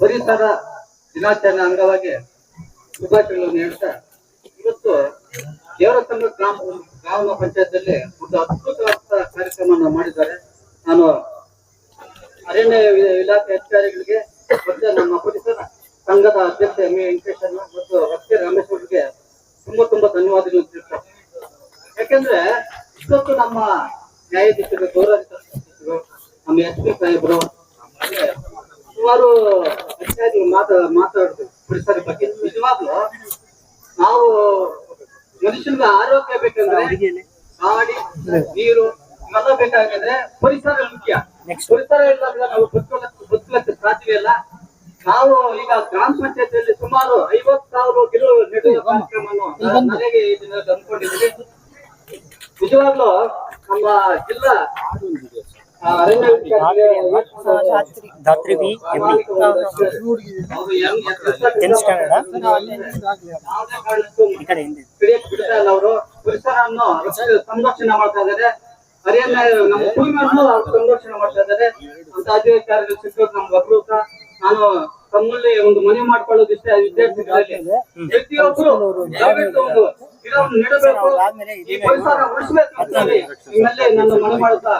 ಪರಿಸರ ದಿನಾಚರಣೆ ಅಂಗವಾಗಿ ಶುಭಾಶಯಗಳನ್ನು ಹೇಳ್ತಾ, ಇವತ್ತು ದೇವರತನ ಗ್ರಾಮ ಗ್ರಾಮ ಪಂಚಾಯತ್ನಲ್ಲಿ ಒಂದು ಅದ್ಭುತವಾದ ಕಾರ್ಯಕ್ರಮವನ್ನು ಮಾಡಿದ್ದಾರೆ. ನಾನು ಅರಣ್ಯ ಇಲಾಖೆ ಅಧಿಕಾರಿಗಳಿಗೆ, ಮತ್ತೆ ನಮ್ಮ ಪರಿಸರ ಸಂಘದ ಅಧ್ಯಕ್ಷ ಎಂ. ಎ. ವೆಂಕಟೇಶ್ ಮತ್ತು ರಸ್ತೆ ರಮೇಶ್ ಅವರಿಗೆ ತುಂಬಾ ತುಂಬಾ ಧನ್ಯವಾದಗಳು ತಿಳಿಸ್ತಾ ಯಾಕಂದ್ರೆ ಇಷ್ಟೊತ್ತು ನಮ್ಮ ನ್ಯಾಯಾಧೀಶರು ಗೌರವ ನಮ್ಮ ಎಸ್ ಪಿ ಸಾಹೇಬರು ಸುಮಾರು ಹೆಚ್ಚಾಗಿ ಮಾತಾ ಮಾತಾಡ್ತೇವೆ ಪರಿಸರ ಬಗ್ಗೆ. ನಿಜವಾಗ್ಲು ನಾವು ಮನುಷ್ಯನಿಗೆ ಆರೋಗ್ಯ ಬೇಕಂದ್ರೆ ಗಾಡಿ ನೀರು ಇವೆಲ್ಲ ಬೇಕಾಗಿದ್ರೆ ಪರಿಸರ ಮುಖ್ಯ. ಪರಿಸರ ಇಲ್ಲಾಂದ್ರೆ ನಾವು ಬದುಕಲಕ್ಕೆ ಬದುಕಲಕ್ಕೆ ಸಾಧ್ಯವಿಲ್ಲ ನಾವು ಈಗ ಗ್ರಾಮ ಪಂಚಾಯತಿಯಲ್ಲಿ ಸುಮಾರು ಐವತ್ ಸಾವಿರ ಗಿಡ ನೆಡುವ ಕಾರ್ಯಕ್ರಮವನ್ನು ಮನೆಗೆ ಅಂದ್ಕೊಂಡಿದ್ದೀವಿ ನಿಜವಾಗ್ಲೂ ನಮ್ಮ ಜಿಲ್ಲಾ ಧಾತ್ರಿ ಬಿ ಹೆಂಗ್. ಟೆಂತ್ ಸ್ಟ್ಯಾಂಡರ್ಡ್ ಈ ಕಡೆ ಹಿಂದೆ ಅವರು ಪರಿಸರವನ್ನು ರಕ್ಷ- ಸಂರಕ್ಷಣೆ ಮಾಡ್ತಾ ಇದ್ದಾರೆ ಅರಣ್ಯ ನಮ್ಮ ಸಂರಕ್ಷಣೆ ಮಾಡ್ತಾ ಇದ್ದಾರೆ ನಮ್ಗೆ ಅಪರೂಪ ನಾನು ತಮ್ಮಲ್ಲಿ ಒಂದು ಮನೆ ಮಾಡ್ಕೊಳ್ಳೋದು ಇಷ್ಟ ವಿದ್ಯಾರ್ಥಿಗಳಲ್ಲಿ ಪ್ರತಿಯೊಬ್ಬರು ಒಂದು ಗಿಡವನ್ನು ಪರಿಸರ ಉಳಿಸಬೇಕು ನನ್ನ ಮನೆ ಮಾಡುತ್ತಾ